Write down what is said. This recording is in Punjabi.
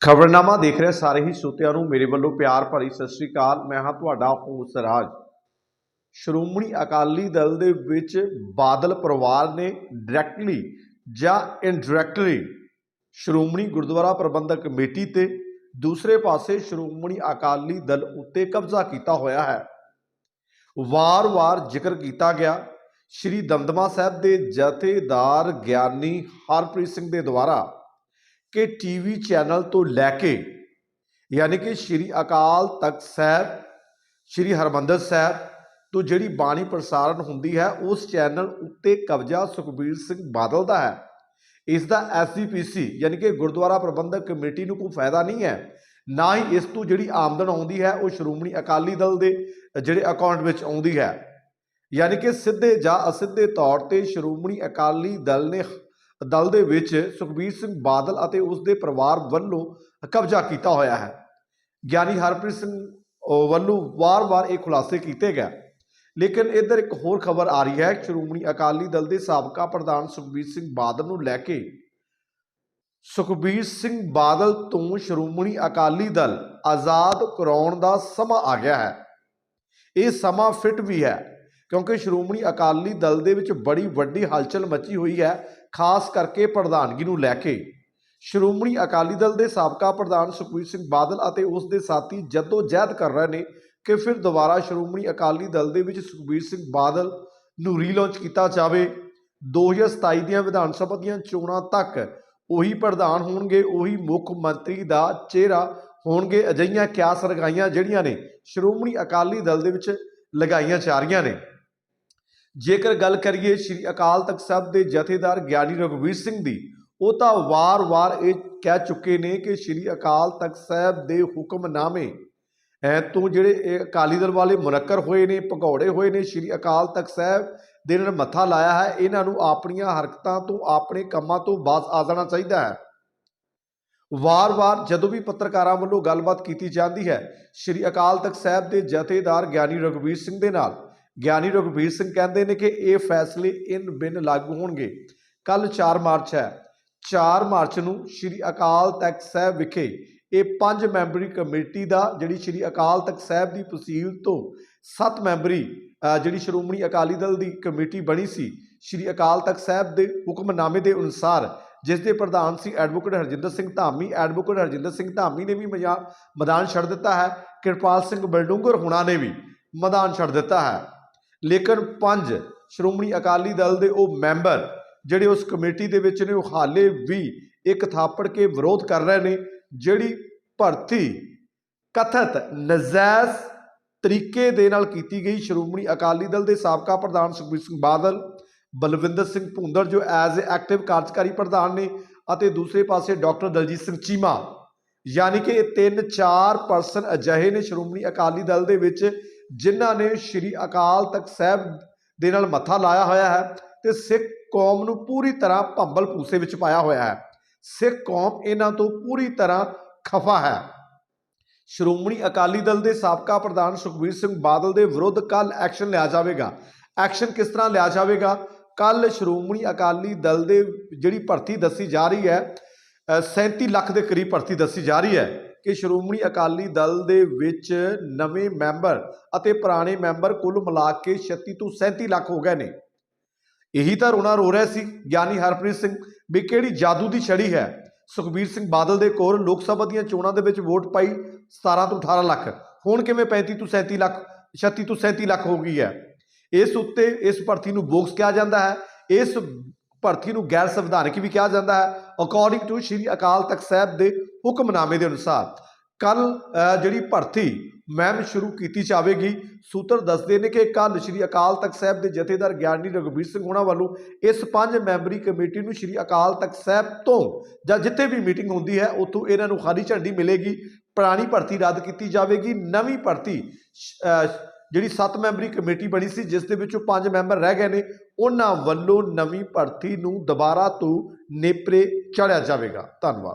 ਖਬਰਨਾਮਾ ਦੇਖ ਰਹੇ ਸਾਰੇ ਹੀ ਸਰੋਤਿਆਂ ਨੂੰ। ਮੇਰੇ ਵੱਲੋਂ ਪਿਆਰ ਭਰੀ ਸਤਿ ਸ੍ਰੀ ਅਕਾਲ। ਮੈਂ ਹਾਂ ਤੁਹਾਡਾ ਹੋਸ ਰਾਜ। ਸ਼੍ਰੋਮਣੀ ਅਕਾਲੀ ਦਲ ਦੇ ਵਿੱਚ ਬਾਦਲ ਪਰਿਵਾਰ ਨੇ ਡਾਇਰੈਕਟਲੀ ਜਾਂ ਇਨਡਾਇਰੈਕਟਲੀ ਸ਼੍ਰੋਮਣੀ ਗੁਰਦੁਆਰਾ ਪ੍ਰਬੰਧਕ ਕਮੇਟੀ ਤੇ ਦੂਸਰੇ ਪਾਸੇ ਸ਼੍ਰੋਮਣੀ ਅਕਾਲੀ ਦਲ ਉੱਤੇ ਕਬਜ਼ਾ ਕੀਤਾ ਹੋਇਆ ਹੈ। ਵਾਰ-ਵਾਰ ਜ਼ਿਕਰ ਕੀਤਾ ਗਿਆ। ਸ਼੍ਰੀ ਦਮਦਮਾ ਸਾਹਿਬ ਦੇ ਜਥੇਦਾਰ ਗਿਆਨੀ ਹਰਪ੍ਰੀਤ ਸਿੰਘ ਦੇ ਦੁਆਰਾ ਕਿ ਟੀਵੀ ਚੈਨਲ ਤੋਂ ਲੈ ਕੇ ਯਾਨੀ ਕਿ ਸ਼੍ਰੀ ਅਕਾਲ ਤਖਤ ਸਾਹਿਬ, ਸ਼੍ਰੀ ਹਰਮੰਦਰ ਸਾਹਿਬ ਤੋਂ ਜਿਹੜੀ ਬਾਣੀ ਪ੍ਰਸਾਰਣ ਹੁੰਦੀ ਹੈ, ਉਸ ਚੈਨਲ ਉੱਤੇ ਕਬਜ਼ਾ ਸੁਖਬੀਰ ਸਿੰਘ ਬਾਦਲ ਦਾ ਹੈ। ਇਸ ਦਾ ਐਸਜੀਪੀਸੀ ਯਾਨੀ ਕਿ ਗੁਰਦੁਆਰਾ ਪ੍ਰਬੰਧਕ ਕਮੇਟੀ ਨੂੰ ਕੋਈ ਫਾਇਦਾ ਨਹੀਂ ਹੈ। ਨਾ ਹੀ ਇਸ ਤੋਂ ਜਿਹੜੀ ਆਮਦਨ ਆਉਂਦੀ ਹੈ, ਉਹ ਸ਼੍ਰੋਮਣੀ ਅਕਾਲੀ ਦਲ ਦੇ ਜਿਹੜੇ ਅਕਾਊਂਟ ਵਿੱਚ ਆਉਂਦੀ ਹੈ। ਯਾਨੀ ਕਿ ਸਿੱਧੇ ਜਾਂ ਅਸਿੱਧੇ ਤੌਰ ਤੇ ਸ਼੍ਰੋਮਣੀ ਅਕਾਲੀ ਦਲ ਨੇ ਦਲ ਦੇ ਵਿੱਚ ਸੁਖਬੀਰ ਸਿੰਘ ਬਾਦਲ ਅਤੇ ਉਸ ਦੇ ਪਰਿਵਾਰ ਵੱਲੋਂ ਕਬਜ਼ਾ ਕੀਤਾ ਹੋਇਆ ਹੈ। ਗਿਆਨੀ ਹਰਪ੍ਰੀਤ ਸਿੰਘ ਵੱਲੋਂ ਵਾਰ-ਵਾਰ ਇਹ ਖੁਲਾਸੇ ਕੀਤੇ ਗਏ। ਲੇਕਿਨ ਇੱਧਰ ਇੱਕ ਹੋਰ ਖਬਰ ਆ ਰਹੀ ਹੈ। ਸ਼੍ਰੋਮਣੀ ਅਕਾਲੀ ਦਲ ਦੇ ਸਾਬਕਾ ਪ੍ਰਧਾਨ ਸੁਖਬੀਰ ਸਿੰਘ ਬਾਦਲ ਨੂੰ ਲੈ ਕੇ ਸੁਖਬੀਰ ਸਿੰਘ ਬਾਦਲ ਤੋਂ ਸ਼੍ਰੋਮਣੀ ਅਕਾਲੀ ਦਲ ਆਜ਼ਾਦ ਕਰਾਉਣ ਦਾ ਸਮਾਂ ਆ ਗਿਆ ਹੈ। ਇਹ ਸਮਾਂ ਫਿੱਟ ਵੀ ਹੈ। ਕਿਉਂਕਿ ਸ਼੍ਰੋਮਣੀ ਅਕਾਲੀ ਦਲ ਦੇ ਵਿੱਚ ਬੜੀ ਵੱਡੀ ਹਲਚਲ ਮਚੀ ਹੋਈ ਹੈ, ਖਾਸ ਕਰਕੇ ਪ੍ਰਧਾਨਗੀ ਨੂੰ ਲੈ ਕੇ। ਸ਼੍ਰੋਮਣੀ ਅਕਾਲੀ ਦਲ ਦੇ ਸਾਬਕਾ ਪ੍ਰਧਾਨ ਸੁਖਬੀਰ ਸਿੰਘ ਬਾਦਲ ਅਤੇ ਉਸ ਦੇ ਸਾਥੀ ਜੱਦੋ ਜਹਿਦ ਕਰ ਰਹੇ ਨੇ ਕਿ ਫਿਰ ਦੁਬਾਰਾ ਸ਼੍ਰੋਮਣੀ ਅਕਾਲੀ ਦਲ ਦੇ ਵਿੱਚ ਸੁਖਬੀਰ ਸਿੰਘ ਬਾਦਲ ਨੂੰ ਰੀਲਾਂਚ ਕੀਤਾ ਜਾਵੇ। 2027 ਦੀਆਂ ਵਿਧਾਨ ਸਭਾ ਦੀਆਂ ਚੋਣਾਂ ਤੱਕ ਉਹੀ ਪ੍ਰਧਾਨ ਹੋਣਗੇ, ਉਹੀ ਮੁੱਖ ਮੰਤਰੀ ਦਾ ਚਿਹਰਾ ਹੋਣਗੇ ਅਜਈਆਂ ਕਿਆਸ ਰਗਾਈਆਂ ਜਿਹੜੀਆਂ ਨੇ ਸ਼੍ਰੋਮਣੀ ਅਕਾਲੀ ਦਲ ਦੇ ਵਿੱਚ ਲਗਾਈਆਂ ਜਾ ਰਹੀਆਂ ਨੇ। ਜੇਕਰ ਗੱਲ ਕਰੀਏ ਸ੍ਰੀ ਅਕਾਲ ਤਖਤ ਸਾਹਿਬ ਦੇ ਜਥੇਦਾਰ ਗਿਆਨੀ ਰਘਵੀਰ ਸਿੰਘ ਦੀ, ਉਹ ਤਾਂ ਵਾਰ-ਵਾਰ ਇਹ ਕਹਿ ਚੁੱਕੇ ਨੇ ਕਿ ਸ੍ਰੀ ਅਕਾਲ ਤਖਤ ਸਾਹਿਬ ਦੇ ਹੁਕਮਨਾਮੇ, ਐ ਤੋਂ ਜਿਹੜੇ ਇਹ ਅਕਾਲੀ ਦਲ ਵਾਲੇ ਮੁਨੱਕਰ ਹੋਏ ਨੇ, ਭਗੌੜੇ ਹੋਏ ਨੇ, ਸ੍ਰੀ ਅਕਾਲ ਤਖਤ ਸਾਹਿਬ ਦੇ ਨਾਲ ਮੱਥਾ ਲਾਇਆ ਹੈ, ਇਹਨਾਂ ਨੂੰ ਆਪਣੀਆਂ ਹਰਕਤਾਂ ਤੋਂ, ਆਪਣੇ ਕੰਮਾਂ ਤੋਂ ਬਾਜ਼ ਆ ਜਾਣਾ ਚਾਹੀਦਾ ਹੈ। ਵਾਰ-ਵਾਰ ਜਦੋਂ ਵੀ ਪੱਤਰਕਾਰਾਂ ਵੱਲੋਂ ਗੱਲਬਾਤ ਕੀਤੀ ਜਾਂਦੀ ਹੈ, ਸ੍ਰੀ ਅਕਾਲ ਤਖਤ ਸਾਹਿਬ ਦੇ ਜਥੇਦਾਰ ਗਿਆਨੀ ਰਘਵੀਰ ਸਿੰਘ ਦੇ ਨਾਲ ਗਿਆਨੀ ਰਘਵੀਰ ਸਿੰਘ ਕਹਿੰਦੇ ਨੇ ਕਿ ਇਹ ਫੈਸਲੇ ਇਨ ਬਿਨ ਲਾਗੂ ਹੋਣਗੇ। ਕੱਲ 4 ਮਾਰਚ ਹੈ। 4 ਮਾਰਚ ਨੂੰ ਸ੍ਰੀ ਅਕਾਲ ਤਖਤ ਸਾਹਿਬ ਵਿਖੇ ਇਹ ਪੰਜ ਮੈਂਬਰੀ ਕਮੇਟੀ ਦਾ, ਜਿਹੜੀ ਸ੍ਰੀ ਅਕਾਲ ਤਖਤ ਸਾਹਿਬ ਦੀ ਤਹਿਸੀਲ ਤੋਂ ਸੱਤ ਮੈਂਬਰੀ ਜਿਹੜੀ ਸ਼੍ਰੋਮਣੀ ਅਕਾਲੀ ਦਲ ਦੀ ਕਮੇਟੀ ਬਣੀ ਸੀ, ਸ੍ਰੀ ਅਕਾਲ ਤਖਤ ਸਾਹਿਬ ਦੇ ਹੁਕਮਨਾਮੇ ਦੇ ਅਨੁਸਾਰ, ਜਿਸ ਦੇ ਪ੍ਰਧਾਨ ਸੀ ਐਡਵੋਕੇਟ ਹਰਜਿੰਦਰ ਸਿੰਘ ਧਾਮੀ। ਐਡਵੋਕੇਟ ਹਰਜਿੰਦਰ ਸਿੰਘ ਧਾਮੀ ਨੇ ਵੀ ਮਜਾ- ਮੈਦਾਨ ਛੱਡ ਦਿੱਤਾ ਹੈ। ਕਿਰਪਾਲ ਸਿੰਘ ਬਲਡੂੰਗਰ ਹੁਣਾ ਨੇ ਵੀ ਮੈਦਾਨ ਛੱਡ ਦਿੱਤਾ ਹੈ। ਲੇਕਿਨ ਪੰਜ ਸ਼੍ਰੋਮਣੀ ਅਕਾਲੀ ਦਲ ਦੇ ਉਹ ਮੈਂਬਰ ਜਿਹੜੇ ਉਸ ਕਮੇਟੀ ਦੇ ਵਿੱਚ ਨੇ, ਉਹ ਹਾਲੇ ਵੀ ਇੱਕ ਥਾਪੜ ਕੇ ਵਿਰੋਧ ਕਰ ਰਹੇ ਨੇ, ਜਿਹੜੀ ਭਰਤੀ ਕਥਿਤ ਨਜਾਇਜ਼ ਤਰੀਕੇ ਦੇ ਨਾਲ ਕੀਤੀ ਗਈ ਸ਼੍ਰੋਮਣੀ ਅਕਾਲੀ ਦਲ ਦੇ ਸਾਬਕਾ ਪ੍ਰਧਾਨ ਸੁਖਬੀਰ ਸਿੰਘ ਬਾਦਲ, ਬਲਵਿੰਦਰ ਸਿੰਘ ਭੁੰਦਰ ਜੋ ਐਜ਼ ਅ ਐਕਟਿਵ ਕਾਰਜਕਾਰੀ ਪ੍ਰਧਾਨ ਨੇ ਅਤੇ ਦੂਸਰੇ ਪਾਸੇ ਡਾਕਟਰ ਦਲਜੀਤ ਸਿੰਘ ਚੀਮਾ, ਯਾਨੀ ਕਿ ਇਹ ਤਿੰਨ ਚਾਰ ਪਰਸਨ ਅਜਿਹੇ ਨੇ ਸ਼੍ਰੋਮਣੀ ਅਕਾਲੀ ਦਲ ਦੇ ਵਿੱਚ ਜਿਨ੍ਹਾਂ ਨੇ ਸ਼੍ਰੀ ਅਕਾਲ ਤਖਤ ਸਾਹਿਬ ਦੇ ਨਾਲ ਮੱਥਾ ਲਾਇਆ ਹੋਇਆ ਹੈ ਤੇ ਸਿੱਖ ਕੌਮ ਨੂੰ ਪੂਰੀ ਤਰ੍ਹਾਂ ਭੰਬਲ ਭੂਸੇ ਵਿੱਚ ਪਾਇਆ ਹੋਇਆ ਹੈ। ਸਿੱਖ ਕੌਮ ਇਹਨਾਂ ਤੋਂ ਪੂਰੀ ਤਰ੍ਹਾਂ ਖਫਾ ਹੈ। ਸ਼੍ਰੋਮਣੀ ਅਕਾਲੀ ਦਲ ਦੇ ਸਾਬਕਾ ਪ੍ਰਧਾਨ ਸੁਖਬੀਰ ਸਿੰਘ ਬਾਦਲ ਦੇ ਵਿਰੁੱਧ ਕੱਲ ਐਕਸ਼ਨ ਲਿਆ ਜਾਵੇਗਾ। ਐਕਸ਼ਨ ਕਿਸ ਤਰ੍ਹਾਂ ਲਿਆ ਜਾਵੇਗਾ? ਕੱਲ ਸ਼੍ਰੋਮਣੀ ਅਕਾਲੀ ਦਲ ਦੇ ਜਿਹੜੀ ਭਰਤੀ ਦੱਸੀ ਜਾ ਰਹੀ ਹੈ ਅ, 37 ਲੱਖ ਦੇ ਕਰੀਬ ਭਰਤੀ ਦੱਸੀ ਜਾ ਰਹੀ ਹੈ। ਕਿ ਸ਼੍ਰੋਮਣੀ ਅਕਾਲੀ ਦਲ ਦੇ ਵਿੱਚ ਨਵੇਂ ਮੈਂਬਰ ਅਤੇ ਪੁਰਾਣੇ ਮੈਂਬਰ ਕੁੱਲ ਮਿਲਾ ਕੇ 36 ਤੋਂ 37 ਲੱਖ ਹੋ ਗਏ ਨੇ। ਇਹੀ ਤਾਂ ਰੋਣਾ ਰੋ ਰਿਹਾ ਸੀ। ਗਿਆਨੀ ਹਰਪ੍ਰੀਤ ਸਿੰਘ ਵੀ ਕਿਹੜੀ ਜਾਦੂ ਦੀ ਛੜੀ ਹੈ? ਸੁਖਬੀਰ ਸਿੰਘ ਬਾਦਲ ਦੇ ਕੋਲ ਲੋਕ ਸਭਾ ਦੀਆਂ ਚੋਣਾਂ ਦੇ ਵਿੱਚ ਵੋਟ ਪਾਈ 17 ਤੋਂ 18 ਲੱਖ। ਹੁਣ ਕਿਵੇਂ 35 ਤੋਂ 37 ਲੱਖ 36 ਤੋਂ 37 ਲੱਖ ਹੋ ਗਈ ਹੈ? ਇਸ ਉੱਤੇ ਇਸ ਭਰਤੀ ਨੂੰ ਬੋਕਸ ਕਿਹਾ ਜਾਂਦਾ ਹੈ। ਇਸ ਭਰਤੀ ਨੂੰ ਗੈਰ ਸੰਵਿਧਾਨਕ ਵੀ ਕਿਹਾ ਜਾਂਦਾ ਹੈ ਅਕੋਰਡਿੰਗ ਟੂ ਸ਼੍ਰੀ ਅਕਾਲ ਤਖਤ ਸਾਹਿਬ ਦੇ ਹੁਕਮਨਾਮੇ ਦੇ ਅਨੁਸਾਰ। ਕੱਲ ਜਿਹੜੀ ਭਰਤੀ ਮਹਿਮ ਸ਼ੁਰੂ ਕੀਤੀ ਜਾਵੇਗੀ ਸੂਤਰ ਦੱਸਦੇ ਨੇ ਕਿ ਕੱਲ ਸ਼੍ਰੀ ਅਕਾਲ ਤਖਤ ਸਾਹਿਬ ਦੇ ਜਥੇਦਾਰ ਗਿਆਨੀ ਰਘਬੀਰ ਸਿੰਘ ਹੋਣਾ ਵੱਲੋਂ ਇਸ ਪੰਜ ਮੈਂਬਰੀ ਕਮੇਟੀ ਨੂੰ ਸ਼੍ਰੀ ਅਕਾਲ ਤਖਤ ਸਾਹਿਬ ਤੋਂ ਜਾਂ ਜਿੱਥੇ ਵੀ ਮੀਟਿੰਗ ਹੁੰਦੀ ਹੈ ਉੱਥੋਂ ਇਹਨਾਂ ਨੂੰ ਖਾਲੀ ਝੰਡੀ ਮਿਲੇਗੀ। ਪੁਰਾਣੀ ਭਰਤੀ ਰੱਦ ਕੀਤੀ ਜਾਵੇਗੀ। ਨਵੀਂ ਭਰਤੀ ਅਹ, ਜਿਹੜੀ 7 ਮੈਂਬਰੀ ਕਮੇਟੀ ਬਣੀ ਸੀ, ਜਿਸ ਦੇ ਵਿੱਚੋਂ 5 ਮੈਂਬਰ ਰਹਿ ਗਏ ਨੇ, ਉਹਨਾਂ ਵੱਲੋਂ ਨਵੀਂ ਭਰਤੀ ਨੂੰ ਦੁਬਾਰਾ ਤੋਂ ਨੇਪਰੇ ਚੜਿਆ ਜਾਵੇਗਾ। ਧੰਨਵਾਦ।